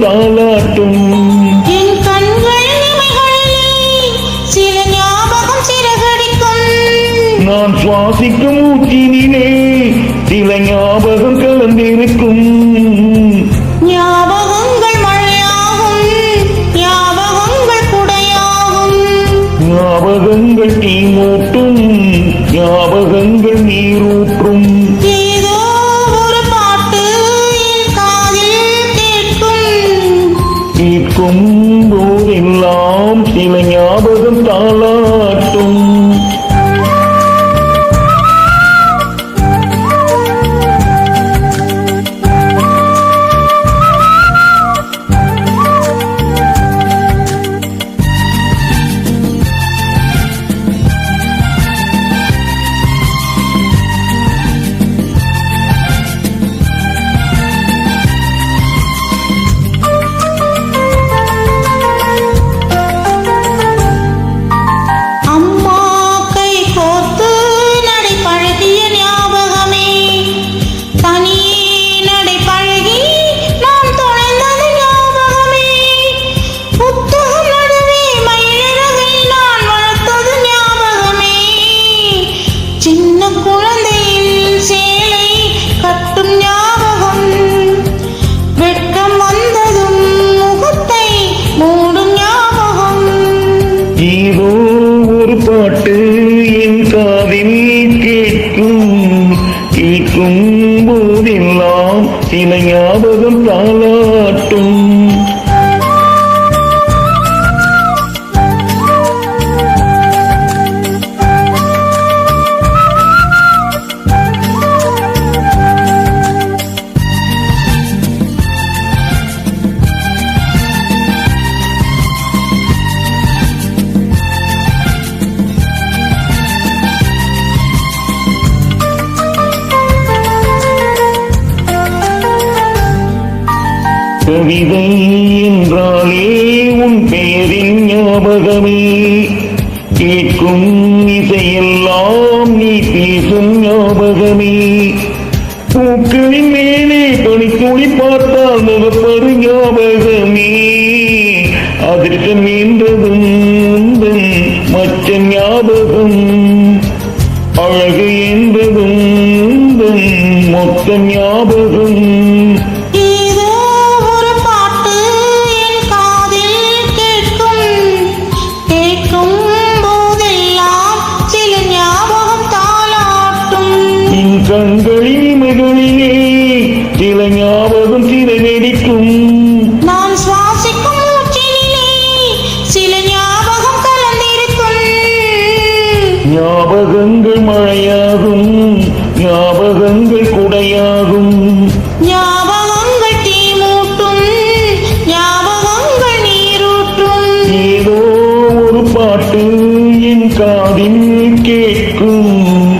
தாளாட்டும் நான் சுவாசிக்கும் மூச்சினிலே சில ஞாபகம் கலந்திருக்கும். ஞாபகங்கள் மழையாகும் ஞாபகங்கள் குடையாகும் ஞாபகங்கள் தீ மூட்டும் ஞாபகங்கள் நீரூற்றும். கேட்கும் கேட்கும் போதெல்லாம் சில ஞாபகம் தாளாட்டும் மட்டும் ஞாபகம் வெட்கம் வந்ததும் முகத்தை மூடும் ஞாபகம். ஏதோ ஒரு பாட்டு என் காதில் கேட்கும் கேட்கும் போதெல்லாம் சில ஞாபகம் தாளாட்டும். கவிதை என்றாலே உன் பெயரின் ஞாபகமே. கேட்கும் இசையெல்லாம் நீ பேசும் ஞாபகமே. பூக்களின் மேலே பனித்துளி பார்த்தால் முகப்பரு ஞாபகமே. அதற்கு என்றதும் மற்ற ஞாபகம். அழகு என்றதும் மொத்த ஞாபகம். என்ற ஞாபகம் சில வெடிக்கும் நான் சுவாசிக்கும் சில ஞாபகம் கலந்திருக்கும். ஞாபகங்கள் மழையாகும் ஞாபகங்கள் குடையாகும். ஞாபகங்கள் தீமூட்டும் ஞாபகங்கள் நீரூட்டும். ஏதோ ஒரு பாட்டு என் காதில் கேட்கும்.